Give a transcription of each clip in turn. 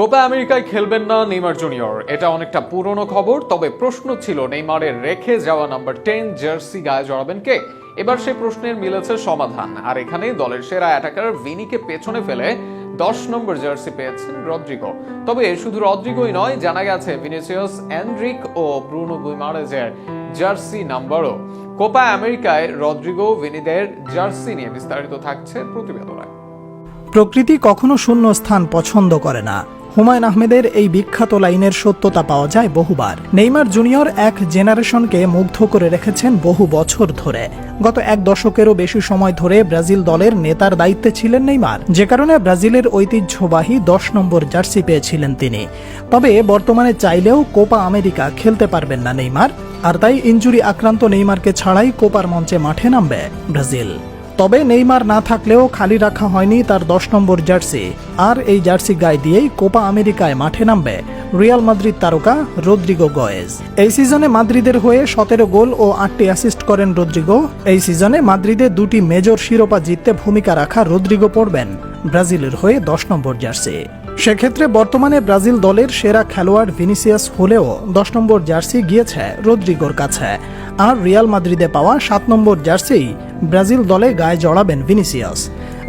Copa আমেরিকায় খেলবেন না নেইমার জুনিয়র। এটা অনেকটা পুরনো খবর, তবে প্রশ্ন ছিল নেইমারের রেখে যাওয়া নাম্বার টেন জার্সি গায়ে জড়াবেন কে? এবার সেই প্রশ্নের মিলেছে সমাধান, আর এখানে দলের সেরা অ্যাটাকার ভিনিকে পেছনে ফেলে দশ নম্বর জার্সি পেয়েছেন রদ্রিগো। তবে শুধু রদ্রিগোই নয়, জানা গেছে ভিনিসিয়াস এন্ড্রিক ও ব্রুনো গুইমারেজের জার্সি নাম্বারও। কোপা আমেরিকায় রদ্রিগো, ভিনিদের জার্সি নিয়ে বিস্তারিত থাকছে প্রতিবেদনায় প্রকৃতি কখনো শূন্য স্থান পছন্দ করে না। হুমায়ুন আহমেদের এই বিখ্যাত লাইনের সত্যতা পাওয়া যায় বহুবার। নেইমার জুনিয়র এক জেনারেশনকে মুগ্ধ করে রেখেছেন বহু বছর ধরে। গত এক দশকেরও বেশি সময় ধরে ব্রাজিল দলের নেতার দায়িত্বে ছিলেন নেইমার। যে কারণে ব্রাজিলের ঐতিহ্যবাহী দশ নম্বর জার্সি পেয়েছিলেন তিনি। তবে বর্তমানে চাইলেও কোপা আমেরিকা খেলতে পারবেন না নেইমার, আর তাই ইঞ্জুরি আক্রান্ত নেইমারকে ছাড়াই কোপার মঞ্চে মাঠে নামবে ব্রাজিল। তবে নেইমার না থাকলেও খালি রাখা হয়নি তার দশ নম্বর জার্সি। আর এই জার্সি গায়ে দিয়েই কোপা আমেরিকায় মাঠে নামবে রিয়াল মাদ্রিদ তারকা রদ্রিগো গয়েজ। এই সিজনে মাদ্রিদের হয়ে সতেরো গোল ও আটটি অ্যাসিস্ট করেন রদ্রিগো। এই সিজনে মাদ্রিদে দুটি মেজর শিরোপা জিততে ভূমিকা রাখা রদ্রিগো পড়বেন ব্রাজিলের হয়ে দশ নম্বর জার্সি। সেক্ষেত্রে বর্তমানে ব্রাজিল দলের সেরা খেলোয়াড় ভিনিসিয়াস হলেও দশ নম্বর জার্সি গিয়েছে রদ্রিগোর কাছে। আর রিয়াল মাদ্রিদে পাওয়া সাত নম্বর জার্সি ব্রাজিল দলে গায়ে জড়াবেন ভিনিসিয়াস।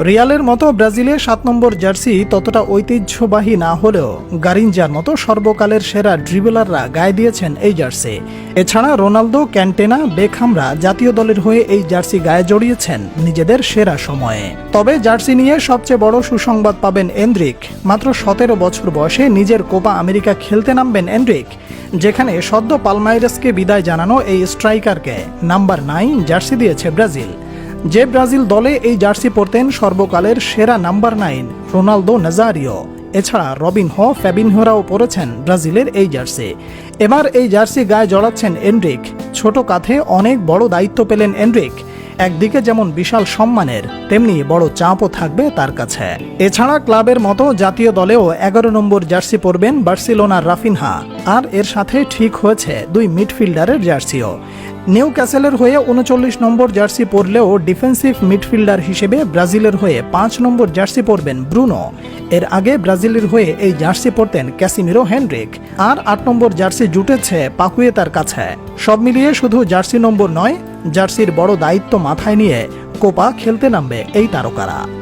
রিয়ালের মতো ব্রাজিলে সাত নম্বর জার্সি ততটা ঐতিহ্যবাহী না হলেও গারিঞ্জার মতো সর্বকালের সেরা ড্রিবলাররা গায়ে দিয়েছেন এই জার্সি। এছাড়া রোনালদো, ক্যান্টেনা, বেখামরা জাতীয় দলের হয়ে এই জার্সি গায়ে জড়িয়েছেন নিজেদের সেরা সময়ে। তবে জার্সি নিয়ে সবচেয়ে বড় সুসংবাদ পাবেন এন্ড্রিক। মাত্র সতেরো বছর বয়সে নিজের কোপা আমেরিকা খেলতে নামবেন এন্ড্রিক, যেখানে সদ্য পালমাইরাসকে বিদায় জানানো এই স্ট্রাইকারকে। নাম্বার নাইন জার্সি দিয়েছে ব্রাজিল। যে ব্রাজিল দলে এই জার্সি পরতেন সর্বকালের সেরা নাম্বার নাইন, রোনালদো নাজারিও। এছাড়া রবিন হ, ফ্যাবিনহোরাও পরেছেন ব্রাজিলের এই জার্সি। এবার এই জার্সি গায়ে জড়াচ্ছেন এন্ড্রিক ছোট কাঁধে অনেক বড় দায়িত্ব পেলেন এন্ড্রিক একদিকে যেমন বিশাল সম্মানের, তেমনি বড় চাপও থাকবে তার কাছে। এছাড়া ক্লাবের মতো জাতীয় দলেও এগারো নম্বর জার্সি পরবেন বার্সিলোনার রাফিনহা। আর এর সাথে ঠিক হয়েছে দুই মিডফিল্ডারের জার্সিও। নিউ ক্যাসেলের হয়ে উনচল্লিশ নম্বর জার্সি পরলেও ডিফেন্সিভ মিডফিল্ডার হিসেবে ব্রাজিলের হয়ে পাঁচ নম্বর জার্সি পরবেন ব্রুনো। এর আগে ব্রাজিলের হয়ে এই জার্সি পরতেন ক্যাসিমিরো হেনরিক। আর আট নম্বর জার্সি জুটেছে পাকুয়েতার কাছে। সব মিলিয়ে শুধু জার্সি নম্বর নয় জার্সির বড় দায়িত্ব মাথায় নিয়ে কোপা খেলতে নামবে এই তারকারা।